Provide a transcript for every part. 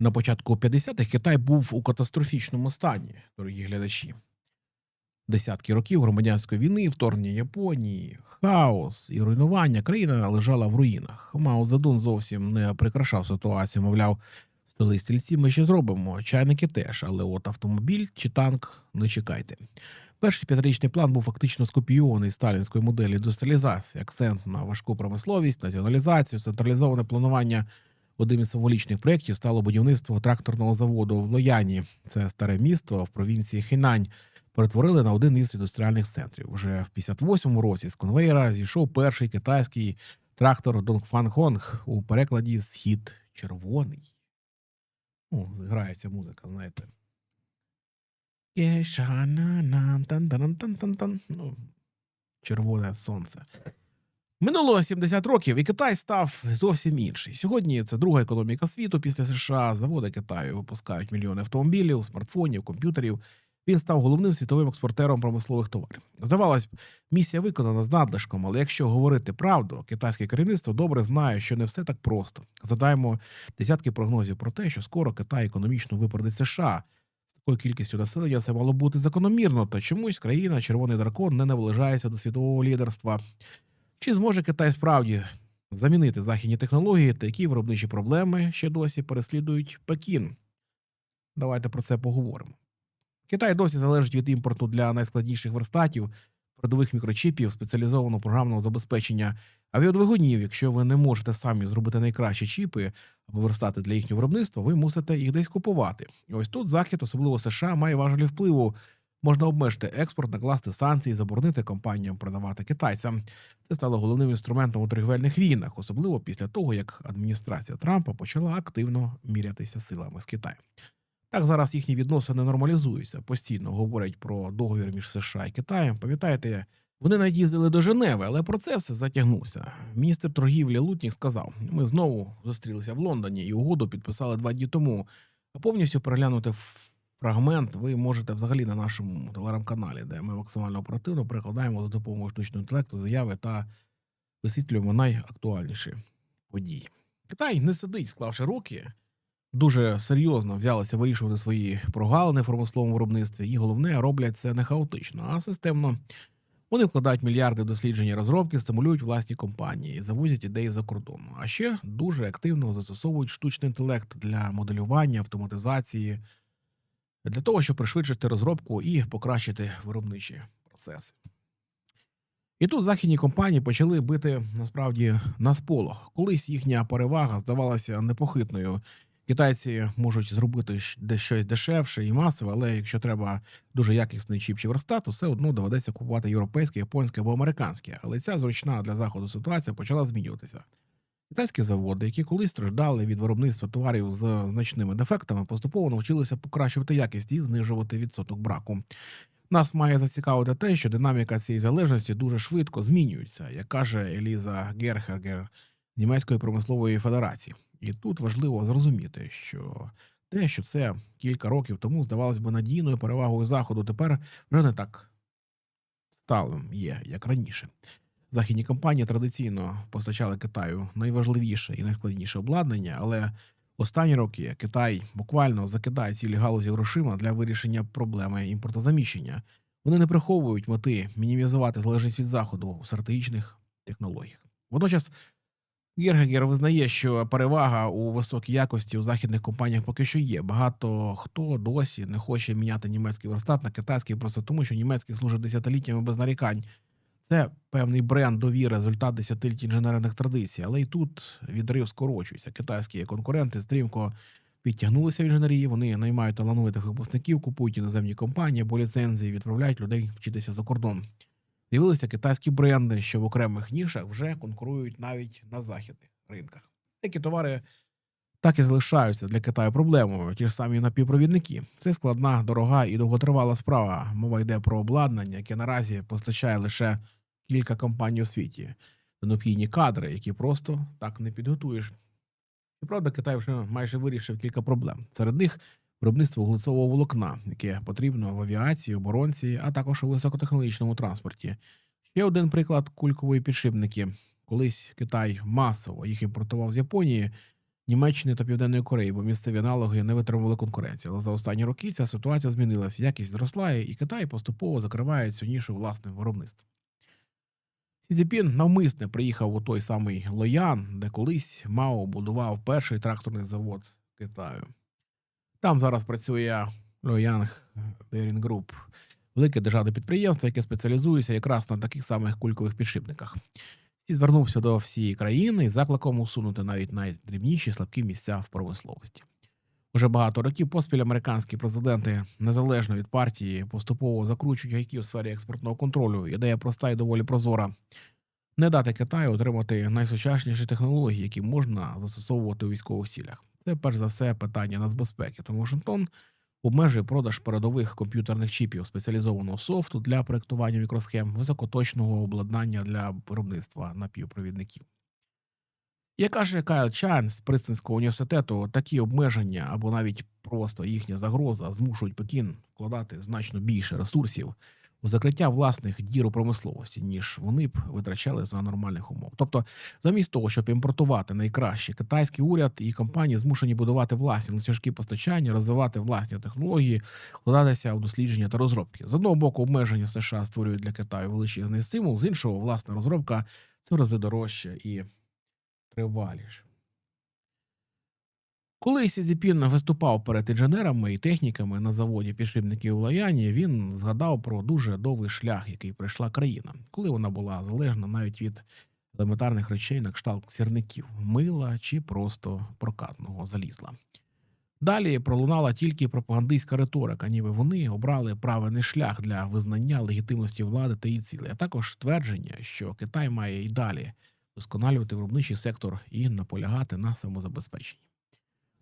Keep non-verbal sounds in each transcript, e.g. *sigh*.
На початку 50-х Китай був у катастрофічному стані, дорогі глядачі. Десятки років громадянської війни, вторгнення Японії, хаос і руйнування країна лежала в руїнах. Мао Цзедун зовсім не прикрашав ситуацію, мовляв, столи стільці ми ще зробимо, чайники теж, але от автомобіль чи танк не чекайте. Перший п'ятирічний план був фактично скопійований сталінської моделі індустріалізації, акцент на важку промисловість, націоналізацію, централізоване планування. Одним із символічних проєктів стало будівництво тракторного заводу в Лояні. Це старе місто в провінції Хінань. Перетворили на один із індустріальних центрів. Вже в 58-му році з конвейера зійшов перший китайський трактор Донгфангонг у перекладі Схід червоний. Ну, грається музика, знаєте. Ну, червоне сонце. Минуло 70 років, і Китай став зовсім інший. Сьогодні це друга економіка світу після США. Заводи Китаю випускають мільйони автомобілів, смартфонів, комп'ютерів. Він став головним світовим експортером промислових товарів. Здавалось б, місія виконана з надлишком, але якщо говорити правду, китайське керівництво добре знає, що не все так просто. Задаємо десятки прогнозів про те, що скоро Китай економічно випередить США. З такою кількістю населення це мало бути закономірно, та чомусь країна Червоний дракон не наближається до світового лідерства. Чи зможе Китай справді замінити західні технології та які виробничі проблеми ще досі переслідують Пекін? Давайте про це поговоримо. Китай досі залежить від імпорту для найскладніших верстатів, передових мікрочіпів, спеціалізованого програмного забезпечення, авіадвигунів. Якщо ви не можете самі зробити найкращі чіпи або верстати для їхнього виробництва, ви мусите їх десь купувати. І ось тут Захід, особливо США, має важелі впливу. Можна обмежити експорт, накласти санкції, заборонити компаніям продавати китайцям. Це стало головним інструментом у торгівельних війнах, особливо після того, як адміністрація Трампа почала активно мірятися силами з Китаєм. Так зараз їхні відносини нормалізуються. Постійно говорять про договір між США і Китаєм. Пам'ятаєте, вони навіть їздили до Женеви, але процес затягнувся. Міністр торгівлі Лутнік сказав: ми знову зустрілися в Лондоні і угоду підписали два дні тому. А повністю переглянути фрагмент ви можете взагалі на нашому телеграм-каналі, де ми максимально оперативно перекладаємо за допомогою штучного інтелекту заяви та висвітлюємо найактуальніші події. Китай не сидить, склавши руки дуже серйозно взялися вирішувати свої прогалини в промисловому виробництві, і головне роблять це не хаотично, а системно. Вони вкладають мільярди в дослідження розробки, стимулюють власні компанії, завозять ідеї за кордону. А ще дуже активно застосовують штучний інтелект для моделювання, автоматизації, для того, щоб пришвидшити розробку і покращити виробничі процеси. І тут західні компанії почали бити насправді на сполох. Колись їхня перевага здавалася непохитною. Китайці можуть зробити щось дешевше і масове, але якщо треба дуже якісний чіп чи верстат, то все одно доведеться купувати європейське, японське або американське. Але ця зручна для заходу ситуація почала змінюватися. Китайські заводи, які колись страждали від виробництва товарів з значними дефектами, поступово навчилися покращувати якість і знижувати відсоток браку. Нас має зацікавити те, що динаміка цієї залежності дуже швидко змінюється, як каже Еліза Герхергер німецької промислової федерації. І тут важливо зрозуміти, що те, що це кілька років тому здавалось би надійною перевагою заходу, тепер вже не так сталим є, як раніше. Західні компанії традиційно постачали Китаю найважливіше і найскладніше обладнання, але останні роки Китай буквально закидає цілі галузі грошима для вирішення проблеми імпортозаміщення. Вони не приховують мети мінімізувати залежність від заходу у стратегічних технологіях. Водночас Гергегер визнає, що перевага у високій якості у західних компаніях поки що є. Багато хто досі не хоче міняти німецький верстат на китайський, просто тому, що німецький служить десятиліттями без нарікань. Це певний бренд довіри, результат десятиліть інженерних традицій, але й тут відрив скорочується. Китайські конкуренти стрімко підтягнулися в інженерії. Вони наймають талановитих випускників, купують іноземні компанії або ліцензії, відправляють людей вчитися за кордон. З'явилися китайські бренди, що в окремих нішах вже конкурують навіть на західних ринках. Такі товари так і залишаються для Китаю проблемою. Ті ж самі напівпровідники. Це складна, дорога і довготривала справа. Мова йде про обладнання, яке наразі постачає лише кілька компаній у світі. Необхідні кадри, які просто так не підготуєш. Щоправда, Китай вже майже вирішив кілька проблем. Серед них виробництво глицового волокна, яке потрібно в авіації, оборонці, а також у високотехнологічному транспорті. Ще один приклад кулькової підшипники. Колись Китай масово їх імпортував з Японії. Німеччини та Південної Кореї, бо місцеві аналоги не витримували конкуренції. Але за останні роки ця ситуація змінилася, якість зросла, і Китай поступово закриває цю нішу власним виробництвом. Сізіпін навмисне приїхав у той самий Лоян, де колись Мао будував перший тракторний завод Китаю. Там зараз працює Лоянг Берінг Груп, велике державне підприємство, яке спеціалізується якраз на таких самих кулькових підшипниках. Сі звернувся до всієї країни із закликом усунути навіть найдрібніші слабкі місця в промисловості. Уже багато років поспіль американські президенти, незалежно від партії, поступово закручують гайки у сфері експортного контролю. Ідея проста і доволі прозора. Не дати Китаю отримати найсучасніші технології, які можна застосовувати у військових цілях. Це перш за все питання нацбезпеки, тому Вашингтон обмежує продаж передових комп'ютерних чіпів спеціалізованого софту для проектування мікросхем, високоточного обладнання для виробництва напівпровідників. Як каже Кайл Чайн з Пристинського університету, такі обмеження або навіть просто їхня загроза змушують Пекін вкладати значно більше ресурсів у закриття власних дір у промисловості, ніж вони б витрачали за нормальних умов. Тобто, замість того, щоб імпортувати найкраще, китайський уряд і компанії змушені будувати власні ланцюжки постачання, розвивати власні технології, вкладатися у дослідження та розробки. З одного боку, обмеження США створюють для Китаю величезний стимул, з іншого, власна розробка це в рази дорожче і триваліше. Коли Сізіпін виступав перед інженерами і техніками на заводі підшипників у Лаяні, він згадав про дуже довгий шлях, який пройшла країна, коли вона була залежна навіть від елементарних речей на кшталт сірників, мила чи просто прокатного залізла. Далі пролунала тільки пропагандистська риторика, ніби вони обрали правильний шлях для визнання легітимності влади та її цілей, а також ствердження, що Китай має і далі вдосконалювати виробничий сектор і наполягати на самозабезпеченні.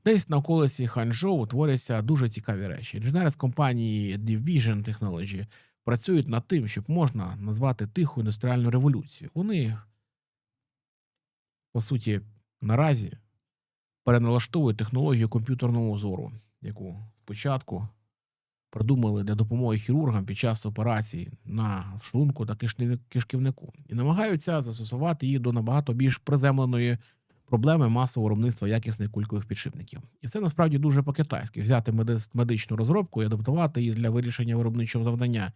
Десь на околиці Ханчжоу творяться дуже цікаві речі. Інженери з компанії Division Technology працюють над тим, щоб можна назвати тиху індустріальну революцію. Вони, по суті, наразі переналаштовують технологію комп'ютерного зору, яку спочатку придумали для допомоги хірургам під час операцій на шлунку та кишківнику, і намагаються застосувати її до набагато більш приземленої проблеми масового виробництва якісних кулькових підшипників. І це насправді дуже по-китайськи взяти меди- медичну розробку і адаптувати її для вирішення виробничого завдання.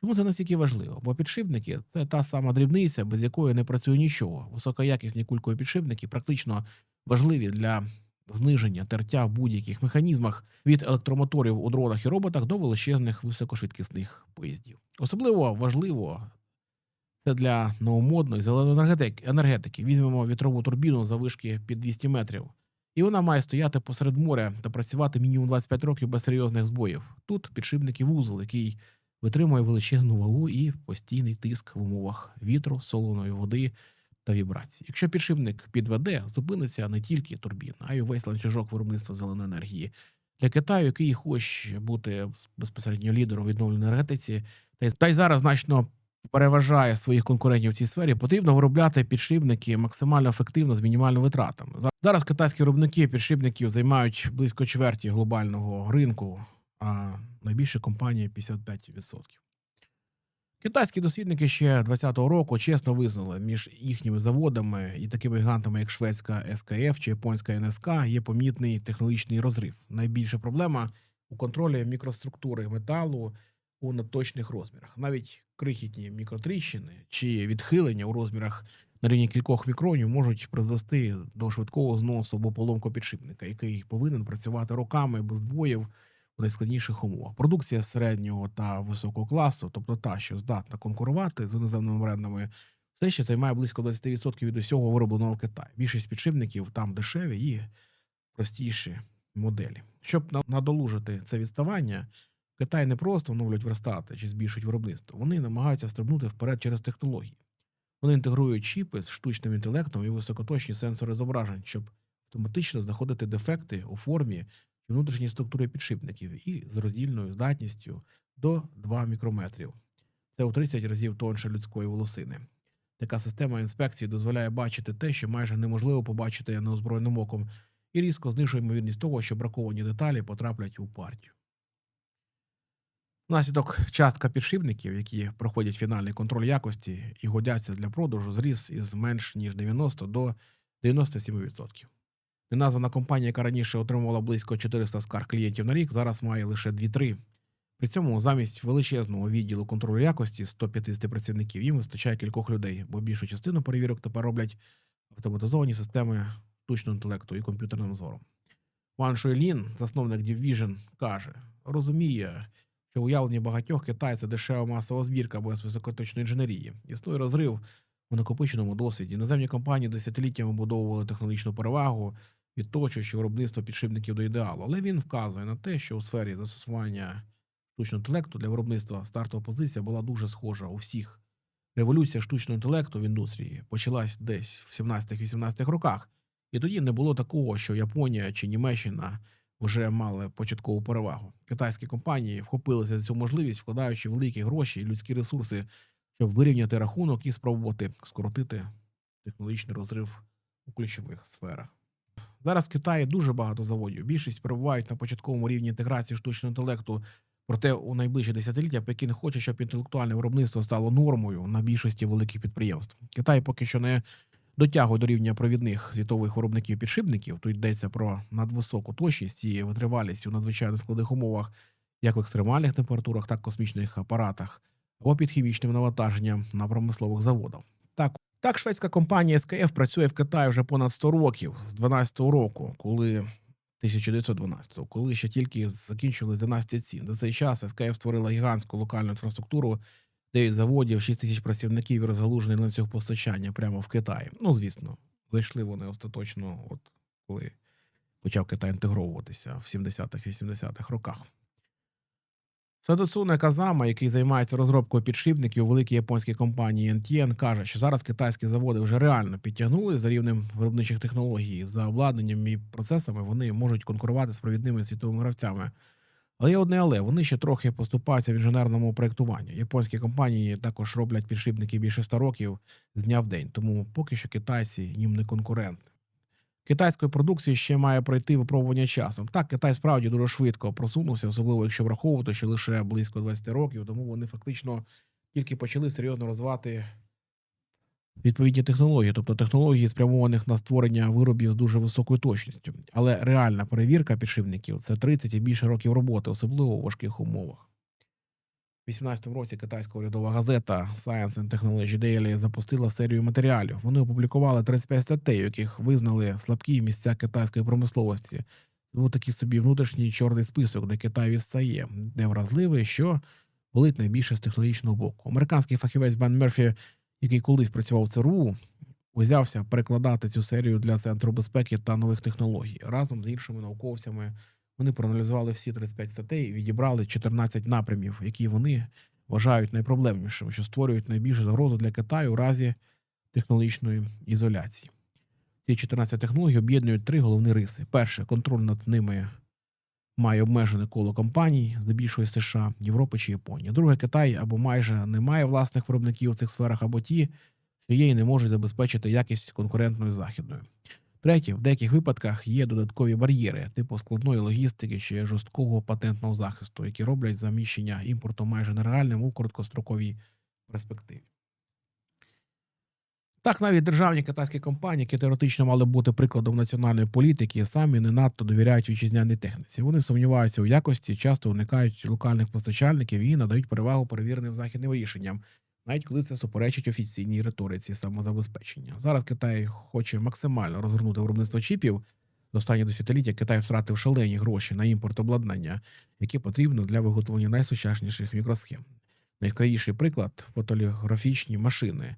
Чому це настільки важливо? Бо підшипники це та сама дрібниця, без якої не працює нічого. Високоякісні кулькові підшипники практично важливі для зниження тертя в будь-яких механізмах від електромоторів у дронах і роботах до величезних високошвидкісних поїздів. Особливо важливо це для новомодної зеленої енергетики. Візьмемо вітрову турбіну за вишки під 200 метрів. І вона має стояти посеред моря та працювати мінімум 25 років без серйозних збоїв. Тут підшипник і вузол, який витримує величезну вагу і постійний тиск в умовах вітру, солоної води та вібрацій. Якщо підшипник підведе, зупиниться не тільки турбіна, а й увесь ланцюжок виробництва зеленої енергії. Для Китаю, який хоче бути безпосередньо лідером відновленої енергетиці, та й- зараз значно переважає своїх конкурентів в цій сфері, потрібно виробляти підшипники максимально ефективно з мінімальними витратами. За- Зараз китайські виробники підшипників займають близько чверті глобального ринку, а найбільші компанії 55%. Китайські дослідники ще 20-го року чесно визнали, між їхніми заводами і такими гігантами, як шведська СКФ чи японська НСК, є помітний технологічний розрив. Найбільша проблема у контролі мікроструктури металу у надточних розмірах. Навіть крихітні мікротріщини чи відхилення у розмірах на рівні кількох мікронів можуть призвести до швидкого зносу або поломку підшипника, який повинен працювати роками без збоїв найскладніших умовах. Продукція середнього та високого класу, тобто та, що здатна конкурувати з іноземними брендами, все ще займає близько 20% від усього виробленого в Китаї. Більшість підшипників там дешеві і простіші моделі. Щоб надолужити це відставання, Китай не просто оновлюють верстати чи збільшують виробництво. Вони намагаються стрибнути вперед через технології. Вони інтегрують чіпи з штучним інтелектом і високоточні сенсори зображень, щоб автоматично знаходити дефекти у формі чи внутрішній структурі підшипників і з роздільною здатністю до 2 мікрометрів. Це у 30 разів тонше людської волосини. Така система інспекції дозволяє бачити те, що майже неможливо побачити неозброєним оком, і різко знижує ймовірність того, що браковані деталі потраплять у партію. Внаслідок частка підшипників, які проходять фінальний контроль якості і годяться для продажу, зріс із менш ніж 90 до 97%. Неназвана компанія, яка раніше отримувала близько 400 скарг клієнтів на рік, зараз має лише 2-3. При цьому замість величезного відділу контролю якості 150 працівників їм вистачає кількох людей, бо більшу частину перевірок тепер роблять автоматизовані системи штучного інтелекту і комп'ютерним зором. Ван Шуйлін, засновник Division, каже: розуміє, що уявлення багатьох Китай дешева масова збірка без високоточної інженерії. Існує розрив у накопиченому досвіді. Іноземні компанії десятиліттями будовували технологічну перевагу, відточуючи виробництво підшипників до ідеалу. Але він вказує на те, що у сфері застосування штучного інтелекту для виробництва стартова позиція була дуже схожа у всіх. Революція штучного інтелекту в індустрії почалась десь в 17-18 роках, і тоді не було такого, що Японія чи Німеччина вже мали початкову перевагу. Китайські компанії вхопилися за цю можливість, вкладаючи великі гроші і людські ресурси, щоб вирівняти рахунок і спробувати скоротити технологічний розрив у ключових сферах. Зараз в Китаї дуже багато заводів. Більшість перебувають на початковому рівні інтеграції штучного інтелекту. Проте у найближчі десятиліття Пекін хоче, щоб інтелектуальне виробництво стало нормою на більшості великих підприємств. Китай поки що не дотягує до рівня провідних світових виробників підшипників. Тут йдеться про надвисоку точність і витривалість у надзвичайно складних умовах, як в екстремальних температурах, так і космічних апаратах, або під хімічним навантаженням на промислових заводах. Так, так шведська компанія SKF працює в Китаї вже понад 100 років з 12-го року, коли 1912-го, коли ще тільки закінчилась династія цін. За цей час СКФ створила гігантську локальну інфраструктуру, 9 заводів, 6 тисяч працівників і розгалужений ланцюг постачання прямо в Китаї. Ну, звісно, зайшли вони остаточно, от коли почав Китай інтегровуватися в 70-х-80-х роках. Садосуне Казама, який займається розробкою підшипників у великій японській компанії NTN, каже, що зараз китайські заводи вже реально підтягнули за рівнем виробничих технологій, за обладнанням і процесами вони можуть конкурувати з провідними світовими гравцями. Але є одне але вони ще трохи поступаються в інженерному проєктуванні. Японські компанії також роблять підшипники більше 100 років з дня в день, тому поки що китайці їм не конкуренти. Китайської продукції ще має пройти випробування часом. Так, Китай справді дуже швидко просунувся, особливо якщо враховувати, що лише близько 20 років, тому вони фактично тільки почали серйозно розвивати відповідні технології, тобто технології, спрямованих на створення виробів з дуже високою точністю. Але реальна перевірка підшипників це 30 і більше років роботи, особливо у важких умовах. У 2018 році китайська урядова газета Science and Technology Daily запустила серію матеріалів. Вони опублікували 35 статей, у яких визнали слабкі місця китайської промисловості. Це був такий собі внутрішній чорний список, де Китай відстає, де вразливий, що болить найбільше з технологічного боку. Американський фахівець Бен Мерфі, який колись працював в ЦРУ, узявся перекладати цю серію для центру безпеки та нових технологій разом з іншими науковцями. Вони проаналізували всі 35 статей і відібрали 14 напрямів, які вони вважають найпроблемнішими, що створюють найбільшу загрозу для Китаю у разі технологічної ізоляції. Ці 14 технологій об'єднують три головні риси: перше, контроль над ними має обмежене коло компаній, здебільшого США, Європи чи Японії. Друге, Китай або майже не має власних виробників у цих сферах, або ті, що є і не можуть забезпечити якість конкурентною західною. Третє, в деяких випадках є додаткові бар'єри, типу складної логістики чи жорсткого патентного захисту, які роблять заміщення імпорту майже нереальним у короткостроковій перспективі. Так, навіть державні китайські компанії, які теоретично мали бути прикладом національної політики, самі не надто довіряють вітчизняній техніці. Вони сумніваються у якості, часто уникають локальних постачальників і надають перевагу перевіреним західним рішенням, навіть коли це суперечить офіційній риториці самозабезпечення. Зараз Китай хоче максимально розгорнути виробництво чіпів. За останні десятиліття Китай втратив шалені гроші на імпорт обладнання, яке потрібно для виготовлення найсучасніших мікросхем. Найяскравіший приклад фотоліграфічні машини.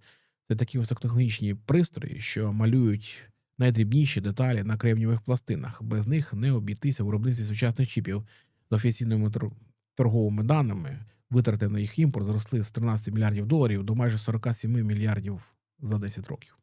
Це такі високотехнологічні пристрої, що малюють найдрібніші деталі на кремнівих пластинах. Без них не обійтися виробництві сучасних чіпів з офіційними торговими даними. Витрати на їх імпорт зросли з 13 мільярдів доларів до майже 47 мільярдів за 10 років.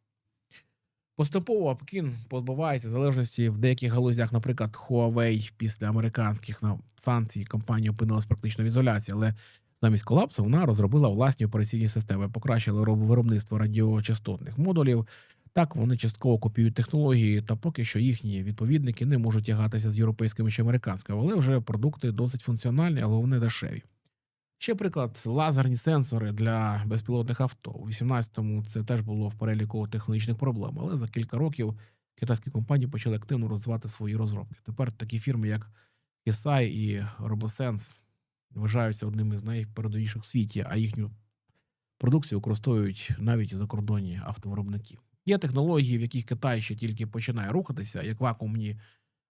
Поступово Пекін позбувається залежності в деяких галузях, наприклад, Huawei після американських санкцій компанія опинилась практично в ізоляції, але замість колапсу вона розробила власні операційні системи, покращила роб- виробництво радіочастотних модулів. Так вони частково копіюють технології, та поки що їхні відповідники не можуть тягатися з європейськими чи американськими, але вже продукти досить функціональні, але вони дешеві. Ще приклад лазерні сенсори для безпілотних авто. У 18-му це теж було в переліку технологічних проблем, але за кілька років китайські компанії почали активно розвивати свої розробки. Тепер такі фірми, як Kissai і RoboSense, вважаються одними з найпередовіших в світі, а їхню продукцію використовують навіть закордонні автовиробники. Є технології, в яких Китай ще тільки починає рухатися, як вакуумні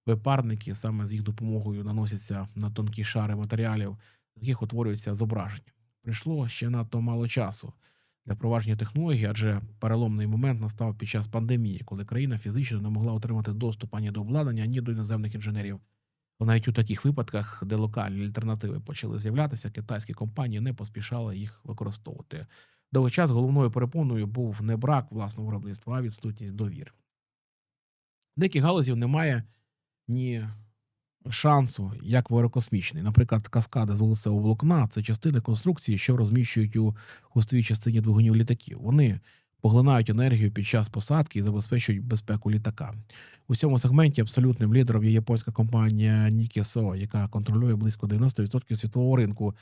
випарники, саме з їх допомогою наносяться на тонкі шари матеріалів, з яких утворюються зображення. Прийшло ще надто мало часу для впровадження технологій, адже переломний момент настав під час пандемії, коли країна фізично не могла отримати доступ ані до обладнання, ані до іноземних інженерів. Навіть у таких випадках, де локальні альтернативи почали з'являтися, китайські компанії не поспішали їх використовувати. Довгий час головною перепоною був не брак власного виробництва, а відсутність довір. Деяких галузів немає ні шансу, як в аерокосмічний. Наприклад, каскади з волосевого волокна це частини конструкції, що розміщують у хвостовій частині двигунів літаків. Вони поглинають енергію під час посадки і забезпечують безпеку літака. У цьому сегменті абсолютним лідером є японська компанія Nikkei яка контролює близько 90% світового ринку.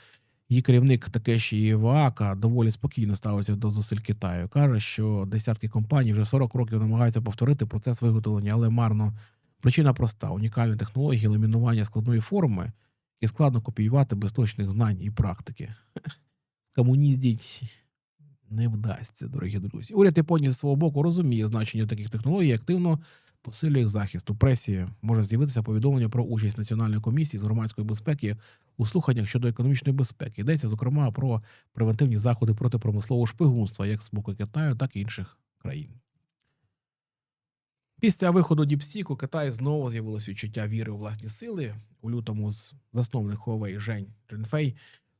Її керівник Такеші Іваака доволі спокійно ставиться до зусиль Китаю. Каже, що десятки компаній вже 40 років намагаються повторити процес виготовлення, але марно. Причина проста: унікальні технології ламінування складної форми, які складно копіювати без точних знань і практики. *laughs* Комуніздіть не вдасться, дорогі друзі. Уряд Японії з свого боку розуміє значення таких технологій активно посилює їх захист. У пресі може з'явитися повідомлення про участь Національної комісії з громадської безпеки у слуханнях щодо економічної безпеки. Йдеться, зокрема, про превентивні заходи проти промислового шпигунства як з боку Китаю, так і інших країн. Після виходу Діпсік у Китаї знову з'явилось відчуття віри у власні сили. У лютому з засновник Huawei Жень Джинфей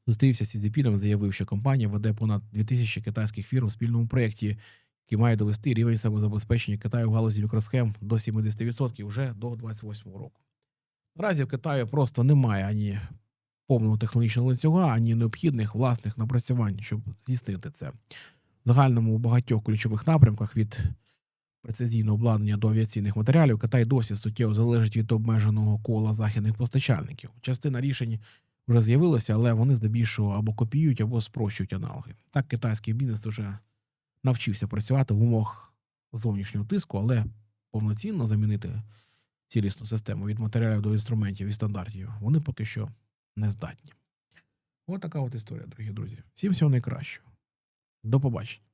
зустрівся з Сізіпіном, заявив, що компанія веде понад 2000 китайських фірм у спільному проєкті, який має довести рівень самозабезпечення Китаю в галузі мікросхем до 70% вже до 2028 року. Наразі в Китаю просто немає ані повного технологічного ланцюга, ані необхідних власних напрацювань, щоб здійснити це. В загальному у багатьох ключових напрямках від прецизійного обладнання до авіаційних матеріалів Китай досі суттєво залежить від обмеженого кола західних постачальників. Частина рішень вже з'явилася, але вони здебільшого або копіюють, або спрощують аналоги. Так, китайський бізнес вже навчився працювати в умовах зовнішнього тиску, але повноцінно замінити цілісну систему від матеріалів до інструментів і стандартів вони поки що не здатні. От така от історія, дорогі друзі. Всім всього найкращого. До побачення.